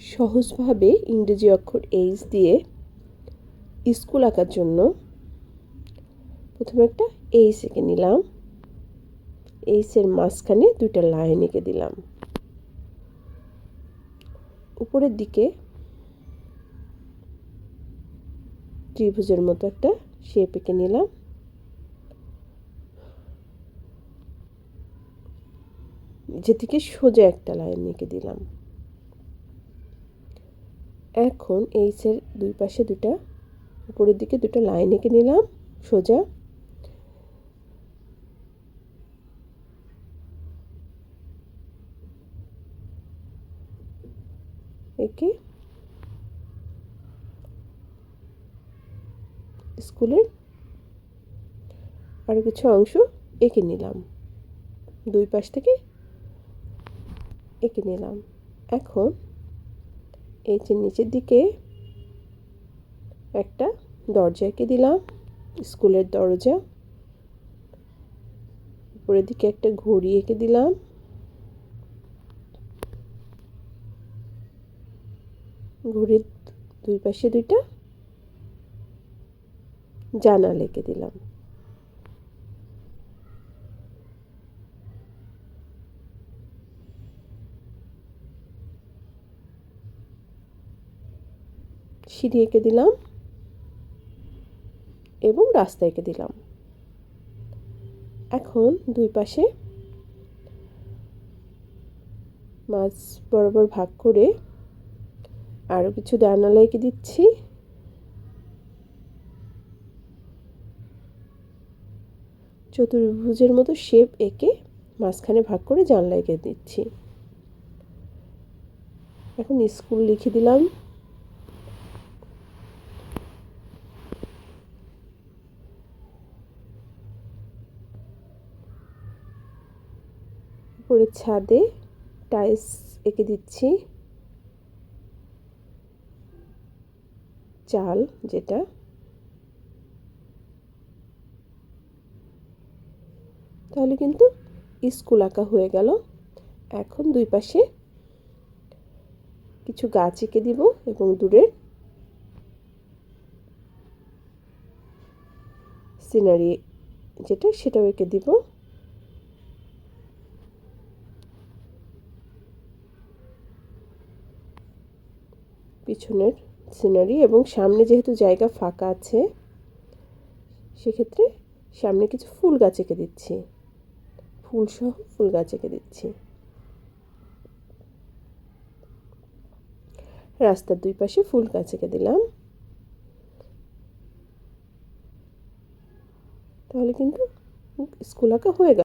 সহজভাবে ইংরেজি অক্ষর এইচ দিয়ে স্কুল আঁকার জন্য প্রথমে একটা এইচ এঁকে নিলাম। এইচের মাঝখানে দুইটা লাইন এঁকে দিলাম। উপরের দিকে ত্রিভুজের মতো একটা শেপ এঁকে নিলাম। যেদিকে সোজা একটা লাইন এঁকে দিলাম। এখন এইচের দুই পাশে দুটা উপরের দিকে দুটো লাইন এঁকে নিলাম, সোজা। এঁকে স্কুলের আরও কিছু অংশ এঁকে নিলাম। দুই পাশ থেকে এঁকে নিলাম। এখন এই যে নিচের দিকে একটা দরজা এঁকে দিলাম, স্কুলের দরজা। উপরের দিকে একটা ঘড়ি এঁকে দিলাম। ঘড়ির দুই পাশে দুইটা জানাল এঁকে দিলাম। সিঁড়ি এঁকে দিলাম এবং রাস্তা এঁকে দিলাম। এখন দুই পাশে মাছ বরাবর ভাগ করে আরও কিছু জানালা এঁকে দিচ্ছি। চতুর্ভুজের মতো শেপ এঁকে মাঝখানে ভাগ করে জানলা এঁকে দিচ্ছি। এখন স্কুল লিখে দিলাম। উপরে ছাদে টাইলস এঁকে দিচ্ছি। চাল যেটা। তাহলে কিন্তু স্কুল আঁকা হয়ে গেল। এখন দুই পাশে কিছু গাছ এঁকে দিব এবং দূরের সিনারি যেটা সেটাও এঁকে দিব। পিছনের সিনারি এবং সামনে যেহেতু জায়গা ফাঁকা আছে, সেক্ষেত্রে সামনে কিছু ফুল গাছ এঁকে দিচ্ছি। ফুল সহ ফুল গাছ এঁকে দিচ্ছি। রাস্তার দুই পাশে ফুল গাছ এঁকে দিলাম। তাহলে কিন্তু স্কুল আঁকা হয়ে গেল।